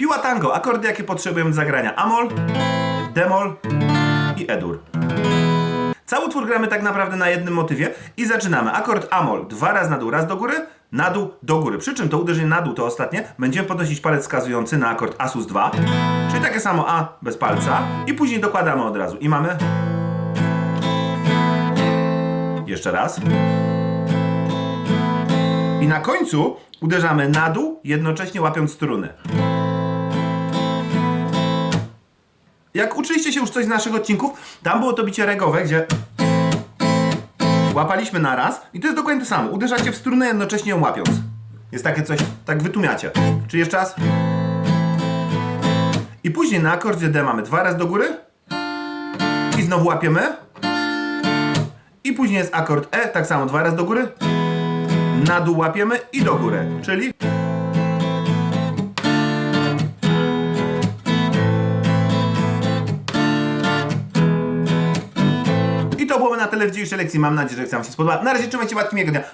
Piła tango, akordy jakie potrzebujemy do zagrania. Amol, demol i edur. Cały utwór gramy tak naprawdę na jednym motywie i zaczynamy. Akord Amol, dwa razy na dół, raz do góry, na dół, do góry. Przy czym to uderzenie na dół, to ostatnie, będziemy podnosić palec wskazujący na akord Asus 2, czyli takie samo A bez palca i później dokładamy od razu. I mamy... Jeszcze raz. I na końcu uderzamy na dół, jednocześnie łapiąc struny. Jak uczyliście się już coś z naszych odcinków, tam było to bicie regowe, gdzie łapaliśmy na raz i to jest dokładnie to samo. Uderzacie w strunę, jednocześnie ją łapiąc. Jest takie coś, tak wytłumiacie. Czyli jeszcze raz. I później na akordzie D mamy dwa razy do góry i znowu łapiemy. I później jest akord E, tak samo dwa razy do góry, na dół łapiemy i do góry. Czyli to było na tyle w dzisiejszej lekcji. Mam nadzieję, że Wam się spodoba. Na razie trzymajcie batki miłego dnia.